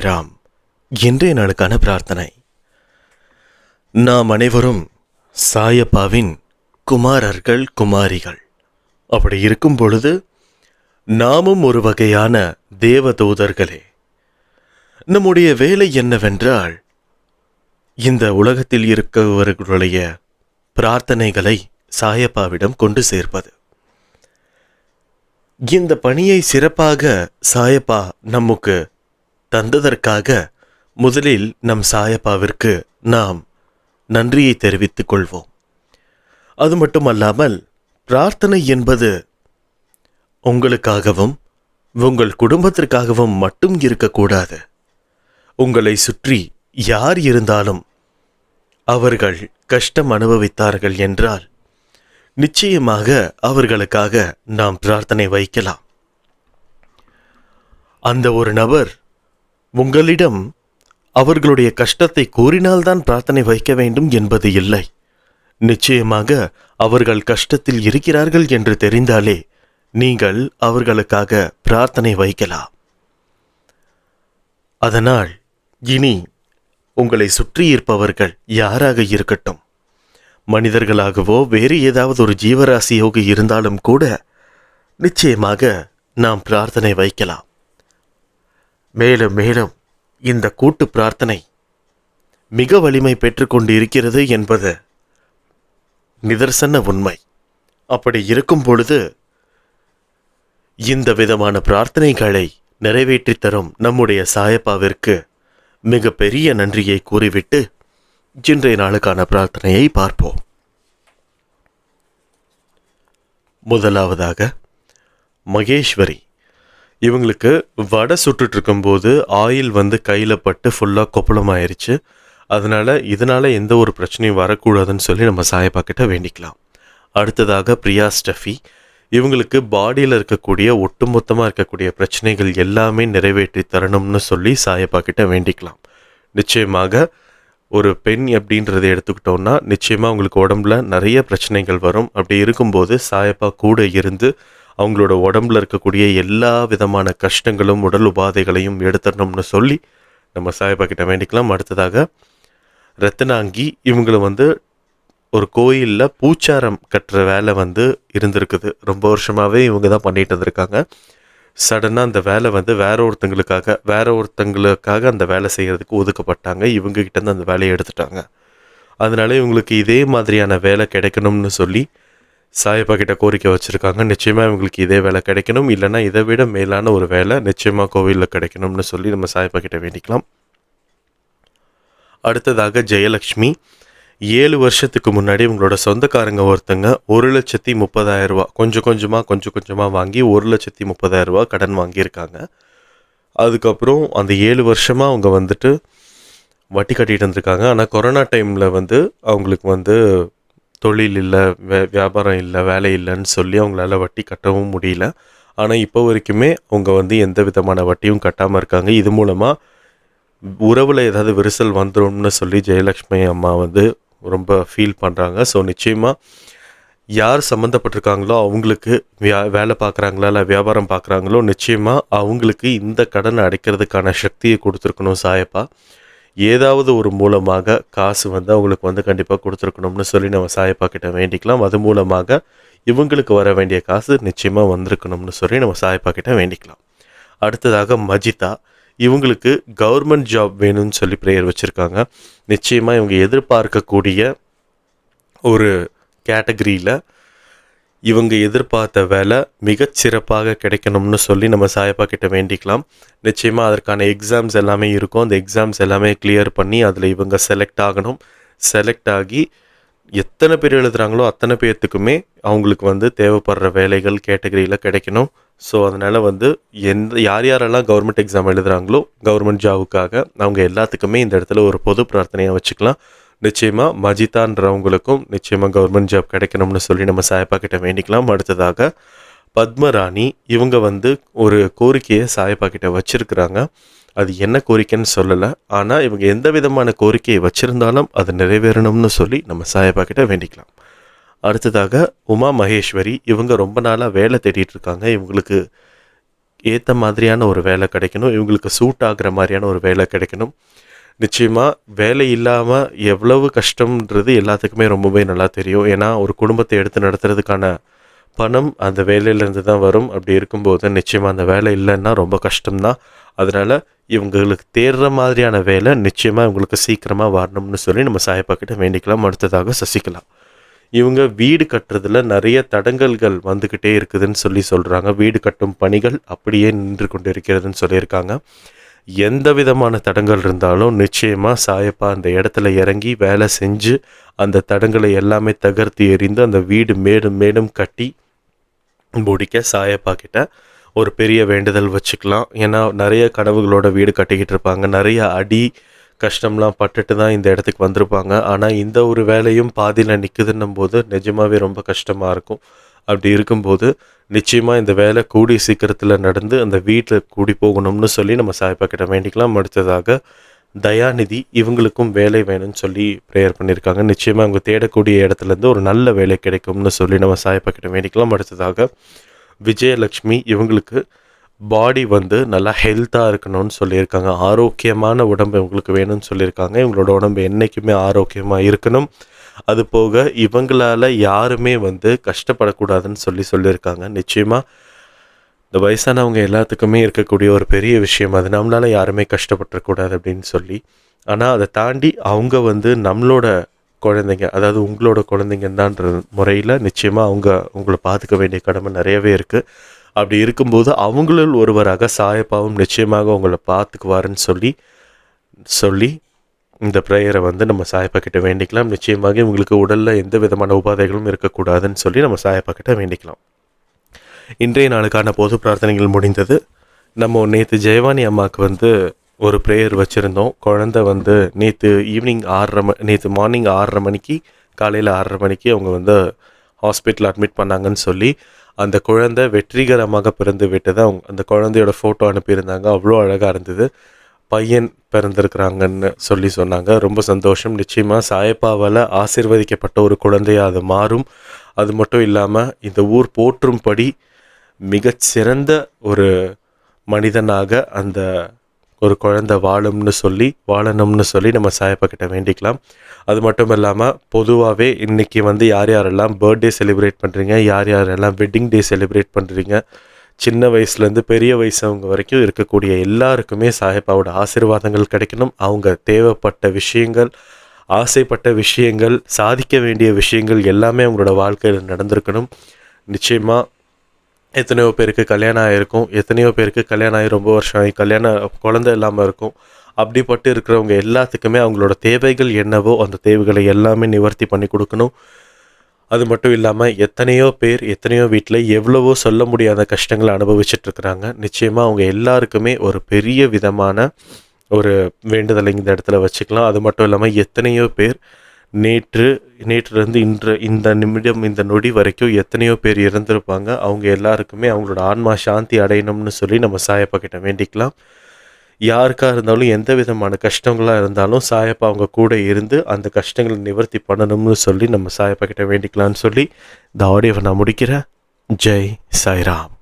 ராம் இன்றைய நாளுக்கான பிரார்த்தனை. நாம் அனைவரும் சாயப்பாவின் குமாரர்கள் குமாரிகள். அப்படி இருக்கும் பொழுது நாமும் ஒரு வகையான தேவதூதர்களே. நம்முடைய வேலை என்னவென்றால் இந்த உலகத்தில் இருக்கவர்களுடைய பிரார்த்தனைகளை சாயப்பாவிடம் கொண்டு சேர்ப்பது. இந்த பணியை சிறப்பாக சாயப்பா நமக்கு தந்ததற்காக முதலில் நம் சாயப்பாவிற்கு நாம் நன்றியை தெரிவித்துக் கொள்வோம். அது மட்டுமல்லாமல் பிரார்த்தனை என்பது உங்களுக்காகவும் உங்கள் குடும்பத்திற்காகவும் மட்டும் இருக்கக்கூடாது. உங்களை சுற்றி யார் இருந்தாலும் அவர்கள் கஷ்டம் அனுபவித்தார்கள் என்றால் நிச்சயமாக அவர்களுக்காக நாம் பிரார்த்தனை வைக்கலாம். அந்த ஒரு நபர் உங்களிடம் அவர்களுடைய கஷ்டத்தை கூறினால்தான் பிரார்த்தனை வைக்க வேண்டும் என்பது இல்லை. நிச்சயமாக அவர்கள் கஷ்டத்தில் இருக்கிறார்கள் என்று தெரிந்தாலே நீங்கள் அவர்களுக்காக பிரார்த்தனை வைக்கலாம். அதனால் இனி உங்களை சுற்றியிருப்பவர்கள் யாராக இருக்கட்டும். மனிதர்களாகவோ வேறு ஏதாவது ஒரு ஜீவராசியோக இருந்தாலும் கூட நிச்சயமாக நாம் பிரார்த்தனை வைக்கலாம். மேலும் மேலும் இந்த கூட்டு பிரார்த்தனை மிக வலிமை பெற்றுக்கொண்டு இருக்கிறது என்பது நிதர்சன உண்மை. அப்படி இருக்கும் பொழுது இந்த விதமான பிரார்த்தனைகளை நிறைவேற்றித் தரும் நம்முடைய சாயப்பாவிற்கு மிக பெரிய நன்றியை கூறிவிட்டு இன்றைய நாளுக்கான பிரார்த்தனையை பார்ப்போம். முதலாவதாக மகேஸ்வரி இவங்களுக்கு வடை சுட்டுட்டு இருக்கும்போது ஆயில் வந்து கையில் பட்டு ஃபுல்லாக கொப்பளம் ஆயிடுச்சு அதனால் இதனால் எந்த ஒரு பிரச்சனையும் வரக்கூடாதுன்னு சொல்லி நம்ம சாயப்பா கிட்ட வேண்டிக்கலாம். அடுத்ததாக பிரியா ஸ்டஃபி. இவங்களுக்கு பாடியில் இருக்கக்கூடிய ஒட்டுமொத்தமாக இருக்கக்கூடிய பிரச்சனைகள் எல்லாமே நிறைவேற்றி தரணும்னு சொல்லி சாயப்பா கிட்ட வேண்டிக்கலாம். நிச்சயமாக ஒரு பெண் அப்படின்றத எடுத்துக்கிட்டோம்னா நிச்சயமாக உங்களுக்கு உடம்புல நிறைய பிரச்சனைகள் வரும். அப்படி இருக்கும்போது சாயப்பா கூட இருந்து அவங்களோட உடம்புல இருக்கக்கூடிய எல்லா விதமான கஷ்டங்களும் உடல் உபாதைகளையும் எடுத்துடணும்னு சொல்லி நம்ம சாய்பாக்கிட்ட கிட்ட வேண்டிக்கலாம். அடுத்ததாக ரத்னாங்கி இவங்களை வந்து ஒரு கோயிலில் பூச்சாரம் கட்டுற வேலை வந்து இருந்திருக்குது. ரொம்ப வருஷமாகவே இவங்க தான் பண்ணிட்டு இருந்திருக்காங்க சடனாக அந்த வேலை வந்து வேற ஒருத்தங்களுக்காக வேற ஒருத்தங்களுக்காக அந்த வேலை செய்கிறதுக்கு ஒதுக்கப்பட்டாங்க. இவங்ககிட்ட இருந்து அந்த வேலையை எடுத்துட்டாங்க. அதனால இவங்களுக்கு இதே மாதிரியான வேலை கிடைக்கணும்னு சொல்லி சாயப்பா கிட்ட கோரிக்கை வச்சுருக்காங்க. நிச்சயமாக இவங்களுக்கு இதே வேலை கிடைக்கணும். இல்லைன்னா இதை விட மேலான ஒரு வேலை நிச்சயமாக கோவிலில் கிடைக்கணும்னு சொல்லி நம்ம சாயப்பா கிட்ட வேண்டிக்கலாம். அடுத்ததாக ஜெயலக்ஷ்மி. ஏழு வருஷத்துக்கு முன்னாடி உங்களோட சொந்தக்காரங்க ஒருத்தங்க ஒரு லட்சத்தி முப்பதாயிரம் ரூபா கொஞ்சம் கொஞ்சமாக கொஞ்சம் கொஞ்சமாக வாங்கி ஒரு லட்சத்தி முப்பதாயிரம் ரூபா கடன் வாங்கியிருக்காங்க. அதுக்கப்புறம் அந்த ஏழு வருஷமாக அவங்க வந்துட்டு வட்டி கட்டிகிட்டு இருந்திருக்காங்க. ஆனால் கொரோனா டைமில் வந்து அவங்களுக்கு வந்து தொழில் இல்லை வே வியாபாரம் இல்லை வேலை இல்லைன்னு சொல்லி அவங்களால வட்டி கட்டவும் முடியல. ஆனால் இப்போ வரைக்குமே அவங்க வந்து எந்த விதமான வட்டியும் கட்டாமல் இருக்காங்க. இது மூலமாக உறவில் ஏதாவது விரிசல் வந்துரும்னு சொல்லி ஜெயலக்ஷ்மி அம்மா வந்து ரொம்ப ஃபீல் பண்ணுறாங்க ஸோ நிச்சயமாக யார் சம்மந்தப்பட்டிருக்காங்களோ அவங்களுக்கு வியா வேலை பார்க்குறாங்களா இல்லை வியாபாரம் பார்க்குறாங்களோ நிச்சயமாக அவங்களுக்கு இந்த கடனை அடைக்கிறதுக்கான சக்தியை கொடுத்துருக்கணும் சாயப்பா. ஏதாவது ஒரு மூலமாக காசு வந்து அவங்களுக்கு வந்து கண்டிப்பாக கொடுத்துருக்கணும்னு சொல்லி நம்ம சாயப்பா கிட்ட வேண்டிக்கலாம். அது மூலமாக இவங்களுக்கு வர வேண்டிய காசு நிச்சயமாக வந்திருக்கணும்னு சொல்லி நம்ம சாயப்பா கிட்ட வேண்டிக்கலாம். அடுத்ததாக மஜிதா. இவங்களுக்கு கவர்மெண்ட் ஜாப் வேணும்னு சொல்லி ப்ரேயர் வச்சுருக்காங்க. நிச்சயமாக இவங்க எதிர்பார்க்கக்கூடிய ஒரு கேட்டகரியில் இவங்க எதிர்பார்த்த வேலை மிகச்சிறப்பாக கிடைக்கணும்னு சொல்லி நம்ம சாயப்பா கிட்ட வேண்டிக்கலாம். நிச்சயமாக அதற்கான எக்ஸாம்ஸ் எல்லாமே இருக்கும். அந்த எக்ஸாம்ஸ் எல்லாமே கிளியர் பண்ணி அதில் இவங்க செலக்ட் ஆகணும். செலக்ட் ஆகி எத்தனை பேர் எழுதுகிறாங்களோ அத்தனை பேர்த்துக்குமே அவங்களுக்கு வந்து தேவைப்படுற வேலைகள் கேட்டகரியில் கிடைக்கணும். ஸோ அதனால் வந்து எந்த யார் யாரெல்லாம் கவர்மெண்ட் எக்ஸாம் எழுதுகிறாங்களோ கவர்மெண்ட் ஜாபுக்காக அவங்க எல்லாத்துக்குமே இந்த இடத்துல ஒரு பொது பிரார்த்தனையாக வச்சுக்கலாம். நிச்சயமாக மஜிதான்றவங்களுக்கும் நிச்சயமாக கவர்மெண்ட் ஜாப் கிடைக்கணும்னு சொல்லி நம்ம சாயப்பா கிட்ட வேண்டிக்கலாம். அடுத்ததாக பத்மராணி இவங்க வந்து ஒரு கோரிக்கையை சாயப்பா கிட்ட வச்சுருக்குறாங்க. அது என்ன கோரிக்கைன்னு சொல்லலை. ஆனால் இவங்க எந்த விதமான கோரிக்கையை வச்சுருந்தாலும் அது நிறைவேறணும்னு சொல்லி நம்ம சாயப்பா கிட்ட வேண்டிக்கலாம். அடுத்ததாக உமா மகேஸ்வரி இவங்க ரொம்ப நாளாக வேலை தேடிட்டு இருக்காங்க. இவங்களுக்கு ஏற்ற மாதிரியான ஒரு வேலை கிடைக்கணும். இவங்களுக்கு சூட் ஆகுற மாதிரியான ஒரு வேலை கிடைக்கணும். நிச்சயமாக வேலை இல்லாமல் எவ்வளவு கஷ்டம்ன்றது எல்லாத்துக்குமே ரொம்பவே நல்லா தெரியும். ஏன்னா ஒரு குடும்பத்தை எடுத்து நடத்துறதுக்கான பணம் அந்த வேலையிலேருந்து தான் வரும். அப்படி இருக்கும்போது நிச்சயமாக அந்த வேலை இல்லைன்னா ரொம்ப கஷ்டம்தான் அதனால் இவங்களுக்கு தேடுற மாதிரியான வேலை நிச்சயமாக இவங்களுக்கு சீக்கிரமாக வரணும்னு சொல்லி நம்ம சாயப்பா கிட்ட வேண்டிக்கலாம். அடுத்ததாக சசிகலா. இவங்க வீடு கட்டுறதுல நிறைய தடங்கல்கள் வந்துக்கிட்டே இருக்குதுன்னு சொல்லி சொல்கிறாங்க வீடு கட்டும் பணிகள் அப்படியே நின்று கொண்டு இருக்கிறதுன்னு சொல்லியிருக்காங்க. எந்த விதமான தடங்கள் இருந்தாலும் நிச்சயமாக சாயப்பா அந்த இடத்துல இறங்கி வேலை செஞ்சு அந்த தடங்களை எல்லாமே தகர்த்து எறிந்து அந்த வீடு மேடும் மேடும் கட்டி முடிக்க சாயப்பா கிட்ட ஒரு பெரிய வேண்டுதல் வச்சுக்கலாம். ஏன்னா நிறைய கனவுகளோட வீடு கட்டிக்கிட்டு இருப்பாங்க. நிறைய அடி கஷ்டம்லாம் பட்டுட்டு தான் இந்த இடத்துக்கு வந்திருப்பாங்க. ஆனால் இந்த ஒரு வேலையும் பாதியில் நிற்குதுன்னும் போது நிஜமாகவே ரொம்ப கஷ்டமாக இருக்கும். அப்படி இருக்கும்போது நிச்சயமாக இந்த வேலை கூடி சீக்கிரத்தில் நடந்து அந்த வீட்டில் கூடி போகணும்னு சொல்லி நம்ம சாய்ப்பா கிட்ட வேண்டிக்கலாம். அடுத்ததாக தயாநிதி இவங்களுக்கும் வேலை வேணும்னு சொல்லி ப்ரேயர் பண்ணியிருக்காங்க நிச்சயமாக அவங்க தேடக்கூடிய இடத்துலேருந்து ஒரு நல்ல வேலை கிடைக்கும்னு சொல்லி நம்ம சாய்ப்பா கிட்ட வேண்டிக்கலாம். அடுத்ததாக விஜயலக்ஷ்மி இவங்களுக்கு பாடி வந்து நல்லா ஹெல்த்தாக இருக்கணும்னு சொல்லியிருக்காங்க. ஆரோக்கியமான உடம்பு இவங்களுக்கு வேணும்னு சொல்லியிருக்காங்க. இவங்களோட உடம்பு என்றைக்குமே ஆரோக்கியமாக இருக்கணும். அது போக இவங்களால யாருமே வந்து கஷ்டப்படக்கூடாதுன்னு சொல்லி சொல்லியிருக்காங்க. நிச்சயமாக இந்த வயசானவங்க எல்லாத்துக்குமே இருக்கக்கூடிய ஒரு பெரிய விஷயம் அது. நம்மளால் யாருமே கஷ்டப்பட்டுறக்கூடாது அப்படின்னு சொல்லி. ஆனால் அதை தாண்டி அவங்க வந்து நம்மளோட குழந்தைங்க அதாவது உங்களோட குழந்தைங்கன்றான்ற முறையில் நிச்சயமாக அவங்க உங்களை பார்த்துக்க வேண்டிய கடமை நிறையவே இருக்குது அப்படி இருக்கும்போது அவங்களுள் ஒருவராக சாயப்பாவும் நிச்சயமாக உங்களை பார்த்துக்குவாருன்னு சொல்லி சொல்லி இந்த ப்ரேயரை வந்து நம்ம சாயப்பா கிட்ட வேண்டிக்கலாம். நிச்சயமாக உங்களுக்கு உடலில் எந்த விதமான உபாதைகளும் இருக்கக்கூடாதுன்னு சொல்லி நம்ம சாயப்பா கிட்ட வேண்டிக்கலாம். இன்றைய நாளுக்கான பொது பிரார்த்தனைகள் முடிந்தது. நம்ம நேற்று ஜெயவானி அம்மாவுக்கு வந்து ஒரு ப்ரேயர் வச்சுருந்தோம். குழந்த வந்து நேற்று ஈவினிங் ஆறரை ம நேற்று மார்னிங் ஆறரை மணிக்கு காலையில் ஆறரை மணிக்கு அவங்க வந்து ஹாஸ்பிட்டல் அட்மிட் பண்ணாங்கன்னு சொல்லி அந்த குழந்தை வெற்றிகரமாக பிறந்து விட்டது அவங்க அந்த குழந்தையோட ஃபோட்டோ அனுப்பியிருந்தாங்க. அவ்வளோ அழகாக இருந்தது. பையன் பிறந்திருக்கிறாங்கன்னு சொல்லி சொன்னாங்க. ரொம்ப சந்தோஷம். நிச்சயமாக சாயப்பாவால் ஆசிர்வதிக்கப்பட்ட ஒரு குழந்தையாக அது மாறும். அது மட்டும் இல்லாமல் இந்த ஊர் போற்றும்படி மிகச்சிறந்த ஒரு மனிதனாக அந்த ஒரு குழந்தை வாழும்னு சொல்லி வாழணும்னு சொல்லி நம்ம சாயப்பா கிட்ட வேண்டிக்கலாம். அது மட்டும் இல்லாமல் பொதுவாகவே இன்றைக்கி வந்து யார் யாரெல்லாம் பர்த்டே செலிப்ரேட் பண்ணுறீங்க யார் யாரெல்லாம் வெட்டிங் டே செலிப்ரேட் பண்ணுறீங்க சின்ன வயசுலேருந்து பெரிய வயசவங்க வரைக்கும் இருக்கக்கூடிய எல்லாருக்குமே சாஹிப்பாவோட ஆசீர்வாதங்கள் கிடைக்கணும். அவங்க தேவைப்பட்ட விஷயங்கள் ஆசைப்பட்ட விஷயங்கள் சாதிக்க வேண்டிய விஷயங்கள் எல்லாமே அவங்களோட வாழ்க்கையில் நடந்திருக்கணும். நிச்சயமாக எத்தனையோ பேருக்கு கல்யாணம் ஆகிருக்கும் எத்தனையோ பேருக்கு கல்யாணம் ஆகி ரொம்ப வருஷம் ஆகி கல்யாணம் குழந்தை இல்லாமல் இருக்கும். அப்படிப்பட்டு இருக்கிறவங்க எல்லாத்துக்குமே அவங்களோட தேவைகள் என்னவோ அந்த தேவைகளை எல்லாமே நிவர்த்தி பண்ணி கொடுக்கணும். அது மட்டும் இல்லாமல் எத்தனையோ பேர் எத்தனையோ வீட்டில் எவ்வளவோ சொல்ல முடியாத கஷ்டங்களை அனுபவிச்சுட்டு இருக்கிறாங்க நிச்சயமாக அவங்க எல்லாருக்குமே ஒரு பெரிய விதமான ஒரு வேண்டுதலை இந்த இடத்துல வச்சுக்கலாம். அது மட்டும் இல்லாமல் எத்தனையோ பேர் நேற்று நேற்றிலிருந்து இன்று இந்த நிமிடம் இந்த நொடி வரைக்கும் எத்தனையோ பேர் இறந்துருப்பாங்க. அவங்க எல்லாருக்குமே அவங்களோட ஆன்மா சாந்தி அடையணும்னு சொல்லி நம்ம சாயப்பா கிட்ட வேண்டிக்கலாம். யாருக்காக இருந்தாலும் எந்த விதமான கஷ்டங்களாக இருந்தாலும் சாயப்பா அவங்க கூட இருந்து அந்த கஷ்டங்களை நிவர்த்தி பண்ணணும்னு சொல்லி நம்ம சாயப்பா கிட்ட வேண்டிக்கலாம்னு சொல்லி இந்த ஆடியோவை நான் முடிக்கிறேன். ஜெய் சாய்ராம்.